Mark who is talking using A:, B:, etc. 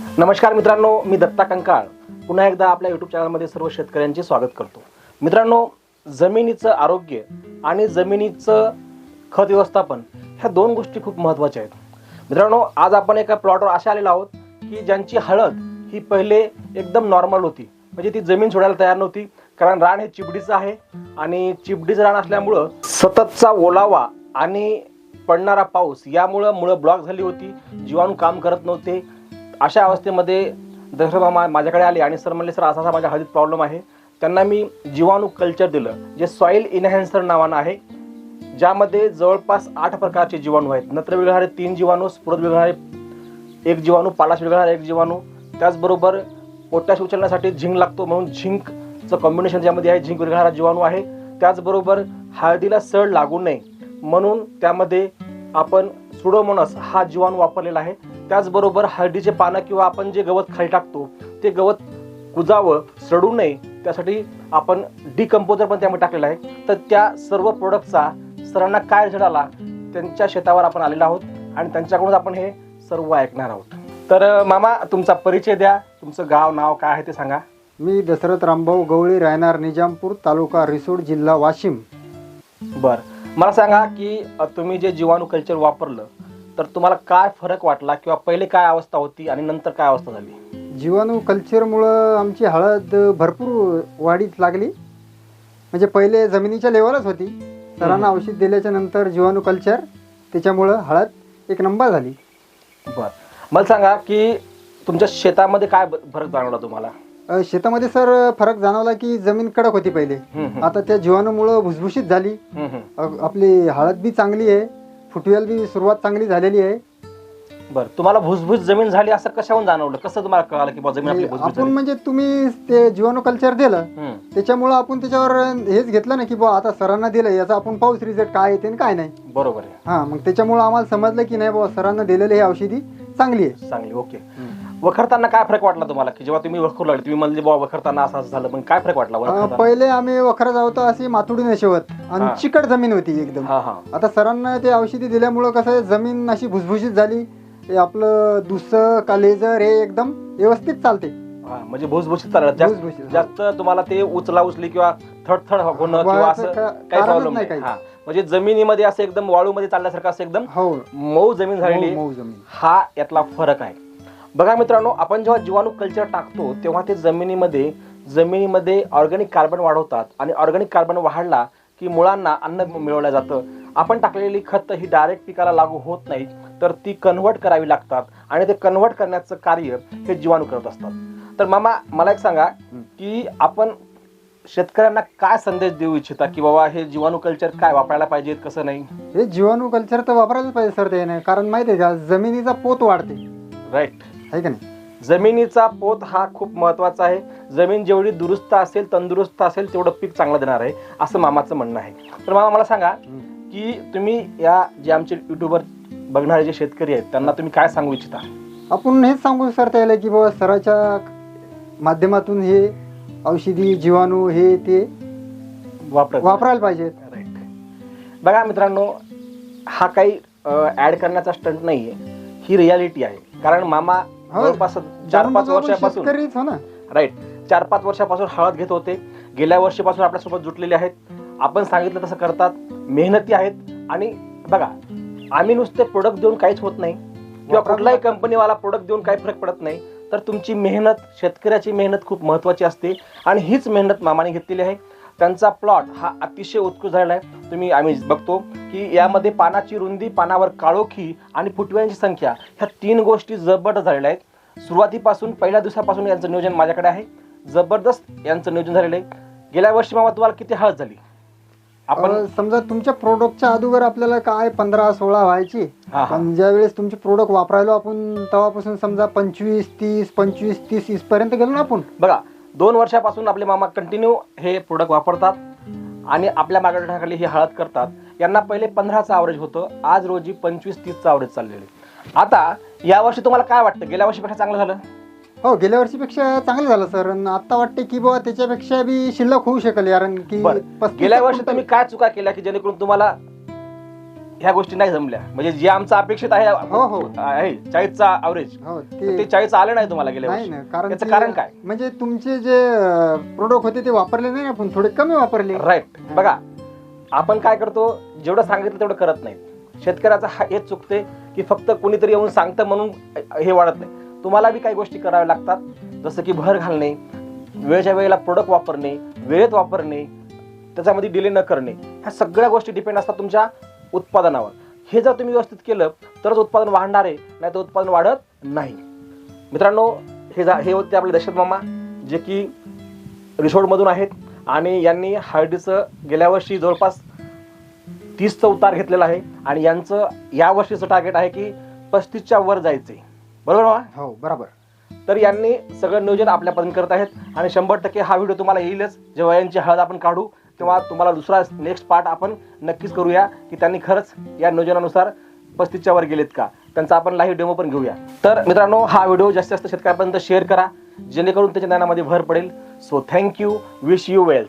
A: नमस्कार मित्रांनो मी दत्ता कंकाळ. पुन्हा एकदा आपल्या यूट्यूब चॅनलमध्ये सर्व शेतकऱ्यांचे स्वागत करतो. मित्रांनो जमिनीचं आरोग्य आणि जमिनीचं खत व्यवस्थापन ह्या दोन गोष्टी खूप महत्त्वाच्या आहेत. मित्रांनो आज आपण एका प्लॉटवर अशा आलेलो आहोत की ज्यांची हळद ही पहिले एकदम नॉर्मल होती. म्हणजे ती जमीन सोडायला तयार नव्हती कारण रान हे चिबडीचं आहे आणि चिबडीचं रान असल्यामुळं सततचा ओलावा आणि पडणारा पाऊस यामुळं मुळं ब्लॉक झाली होती. जीवाणू काम करत नव्हते. अशा अवस्थेमध्ये दशरथ मा माझ्याकडे आले आणि सर म्हणले सर असा असा माझ्या हळदीत प्रॉब्लेम आहे. त्यांना मी जीवाणू कल्चर दिलं जे सॉईल इनहॅन्सर नावानं आहे ज्यामध्ये जवळपास आठ प्रकारचे जीवाणू आहेत. नत्र विघणारे तीन जीवाणू स्फुरत विघणारे एक जीवाणू पालाश विघणारे एक जीवाणू. त्याचबरोबर पोटॅश उचलण्यासाठी झिंक लागतो म्हणून झिंकचं कॉम्बिनेशन ज्यामध्ये आहे झिंक विघणारा जीवाणू आहे. त्याचबरोबर हळदीला सड लागू नये म्हणून त्यामध्ये आपण सुडोमोनस हा जीवाणू वापरलेला आहे. त्याचबरोबर हळदीचे पानं किंवा आपण जे गवत खाली टाकतो ते गवत कुजावं सडू नये त्यासाठी आपण डिकम्पोजर पण त्यामध्ये टाकलेलं आहे. तर त्या सर्व प्रोडक्टचा सरांना काय रिझल्ट आला त्यांच्या शेतावर आपण आलेलो आहोत आणि त्यांच्याकडून आपण हे सर्व ऐकणार आहोत. तर मामा तुमचा परिचय द्या. तुमचं गाव नाव काय आहे ते सांगा.
B: मी दशरथ रामभाऊ गवळी राहणार निजामपूर तालुका रिसोड जिल्हा वाशिम.
A: बरं. मला सांगा की तुम्ही जे जीवाणू कल्चर वापरलं तर तुम्हाला काय फरक वाटला किंवा पहिले काय अवस्था होती आणि नंतर काय अवस्था झाली?
B: जीवाणू कल्चरमुळं आमची हळद भरपूर वाढीत लागली. म्हणजे पहिले जमिनीच्या लेवलच होती. सरांना औषध दिल्याच्या नंतर जीवाणू कल्चर त्याच्यामुळं हळद एक नंबर झाली.
A: बरं. मला सांगा की तुमच्या शेतामध्ये काय ब- फरक जाणवला तुम्हाला?
B: अ, शेतामध्ये सर फरक जाणवला की जमीन कडक होती पहिले.
A: हम्म, हम्म.
B: आता त्या जीवाणूमुळं भुसभुशीत झाली.
A: हम्म, हम्म.
B: अ, आपली हळद बी चांगली आहे. फुटवेल बी सुरुवात चांगली झालेली आहे.
A: बरं तुम्हाला भुसभुस जमीन झाली असं कशाहून जाणवलं? कसं तुम्हाला कळालं की बुवा जमीन आपली भुसभुस
B: आपण
A: झाली?
B: म्हणजे तुम्ही ते जीवाणू कल्चर दिलं
A: हम्म.
B: त्याच्यामुळं आपण त्याच्यावर हेच घेतलं ना की बुवा आता सरांना दिलं याचा आपण पाऊस रिझल्ट काय येते आणि काय नाही.
A: बरोबर आहे.
B: हा मग त्याच्यामुळं आम्हाला समजलं की नाही बुवा सरांना दिलेली ही औषधी चांगली आहे.
A: चांगली ओके. वखरताना काय फरक वाटला तुम्हाला की जेव्हा तुम्ही वखरू लागले तुम्ही म्हणले बुवा वखरताना असं असं झालं पण काय फरक वाटला
B: अं,
A: वखरताना?
B: पहिले आम्ही वखरत आहोत अशी मातुडी नशेवत आणि
A: हा.
B: चिकट जमीन होती एकदम
A: हा हा
B: आता सरांना ते औषधी दिल्यामुळं कसं आहे जमीन अशी भुसभुशीत झाली हे आपलं दुसरं कालेजर हे एकदम व्यवस्थित चालते
A: हा, म्हणजे भुसभुशीत चालत जास्त
B: भुसभुशीत.
A: जास्त तुम्हाला ते उचला उचली किंवा थडथड होणं किंवा असं
B: का-
A: काही
B: कारणच
A: प्रॉब्लेम
B: नाही
A: नाही
B: काही.
A: हा म्हणजे जमिनीमध्ये असं एकदम वाळूमध्ये चालल्यासारखं असं एकदम
B: हो
A: मऊ जमीन झालेली
B: मऊ-
A: आहे.
B: मऊ जमीन
A: हा यातला फरक आहे बघा मित्रांनो आपण जेव्हा जीवाणू कल्चर टाकतो तेव्हा ते जमिनीमध्ये जमिनीमध्ये ऑर्गॅनिक कार्बन वाढवतात आणि ऑर्गॅनिक कार्बन वाढला की मुळांना अन्न मिळवलं जातं. आपण टाकलेली खतं ही डायरेक्ट पिकाला लागू होत नाही तर ती कन्व्हर्ट करावी लागतात आणि ते कन्व्हर्ट करण्याचं कार्य हे जीवाणू करत असतात. तर मामा मला एक सांगा की आपण शेतकऱ्यांना काय संदेश देऊ इच्छिता की बाबा हे जीवाणू कल्चर काय वापरायला पाहिजेत कसं नाही?
B: हे जीवाणू कल्चर तर वापरायलाच पाहिजे सर त्याने कारण माहिती आहे का जमिनीचा पोत वाढते.
A: राईट
B: आहे का नाही?
A: जमिनीचा पोत हा खूप महत्त्वाचा आहे. जमीन जेवढी दुरुस्त असेल तंदुरुस्त असेल तेवढं पीक चांगलं देणार आहे असं मामाचं म्हणणं आहे. तर मामा मला सांगा की तुम्ही या जे आमचे युट्यूबर बघणारे जे शेतकरी आहेत त्यांना तुम्ही काय सांगू इच्छिता?
B: आपण हेच सांगू सर त्याला की बाबा सराच्या माध्यमातून हे औषधी जीवाणू हे ते
A: वापर
B: वापरायला पाहिजेत.
A: राईट बघा मित्रांनो हा काही ऍड करण्याचा स्टंट नाहीये. ही रियालिटी आहे. कारण मामा. जवळपास चार पाच वर्षापासून.
B: शेतकरीच हो
A: राईट चार पाच वर्षापासून हळद घेत होते. गेल्या वर्षीपासून आपल्यासोबत जुटलेले आहेत. आपण सांगितलं तसं करतात. मेहनती आहेत. आणि बघा आम्ही नुसते प्रोडक्ट देऊन काहीच होत नाही. किंवा कुठलाही. कंपनीवाला प्रोडक्ट देऊन काही फरक पडत नाही. तर तुमची मेहनत शेतकऱ्याची मेहनत खूप महत्त्वाची असते. आणि हीच मेहनत मामाने घेतलेली आहे. त्यांचा प्लॉट हा अतिशय उत्कृष्ट झालेला आहे. तुम्ही आम्ही बघतो की यामध्ये पानाची रुंदी पानावर काळोखी आणि फुटव्यांची संख्या ह्या तीन गोष्टी जबरदस्त झालेल्या आहेत. सुरुवातीपासून पहिल्या दिवसापासून यांचं नियोजन माझ्याकडे आहे. जबरदस्त यांचं नियोजन झालेलं आहे. गेल्या वर्षी मामा तुम्हाला किती हळद झाली? आपण
B: समजा तुमच्या प्रोडक्टच्या अगोदर आपल्याला काय पंधरा सोळा व्हायची. पण ज्या वेळेस तुमचे प्रोडक्ट वापरायला आपण तेव्हापासून समजा पंचवीस तीस पंचवीस तीस पर्यंत गेलो ना आपण.
A: बघा दोन वर्षापासून आपले मामा कंटिन्यू हे प्रोडक्ट वापरतात आणि आपल्या मार्गदर्शनाखाली हे हळद करतात. यांना पहिले पंधराचं आवरेज होतं. आज रोजी पंचवीस तीसचं आवरेज चाललेलं आहे. आता यावर्षी तुम्हाला काय वाटतं? गेल्या वर्षीपेक्षा चांगलं झालं?
B: हो गेल्या वर्षीपेक्षा चांगलं झालं सर. आता वाटते की बाबा त्याच्यापेक्षा बी शिल्लक होऊ शकेल कारण की
A: गेल्या वर्षी तुम्ही काय चुका केल्या की जेणेकरून तुम्हाला ह्या गोष्टी नाही जमल्या. म्हणजे जे आमचं अपेक्षित आहे
B: हो, हो.
A: आहे चाळीसचा अवरेज
B: हो
A: ते
B: ते
A: चाळीस आलं नाही तुम्हाला गेल्या
B: नाही
A: वर्षी.
B: ना कारण
A: त्याचं
B: ते-
A: कारण काय?
B: म्हणजे तुमचे जे प्रोडक्ट होते ते वापरले नाही आपण थोडे कमी वापरले.
A: राईट बघा आपण काय करतो जेवढं सांगितलं तेवढं करत नाही शेतकऱ्याचा हा हेच चुकते की फक्त कोणीतरी येऊन सांगतं म्हणून हे वाढत नाही. तुम्हाला बी काही गोष्टी कराव्या लागतात. जसं की भर घालणे वेळेच्या वेळेला प्रोडक्ट वापरणे वेळेत वापरणे त्याच्यामध्ये डिले न करणे. ह्या सगळ्या गोष्टी डिपेंड असतात तुमच्या उत्पादनावर. हे जर तुम्ही व्यवस्थित केलं तरच उत्पादन वाढणार आहे नाही तर उत्पादन वाढत नाही. मित्रांनो हे जा हे होते आपले दशरथ मामा जे की रिसोडमधून आहेत आणि यांनी हळदीचं गेल्या वर्षी जवळपास तीसचं उतार घेतलेला आहे आणि यांचं या वर्षीचं टार्गेट आहे की पस्तीसच्या वर जायचे बरोबर मामा?
B: हो बरोबर.
A: तर यांनी सगळं नियोजन आपल्यापर्यंत करत आहेत आणि शंभर टक्के हा व्हिडिओ तुम्हाला येईलच जेव्हा यांची हळद आपण काढू. तेव्हा तुम्हाला दुसरा नेक्स्ट पार्ट आपण नक्कीच करूया की त्यांनी खरंच या नियोजनानुसार पस्तीसच्या वर गेलेत का? त्यांचा आपण लाईव्ह डेमो पण घेऊया. तर मित्रांनो हा व्हिडिओ जास्तीत जास्त शेतकऱ्यापर्यंत शेअर करा जेणेकरून त्याच्या ज्ञानामध्ये भर पडेल. So thank you wish you wealth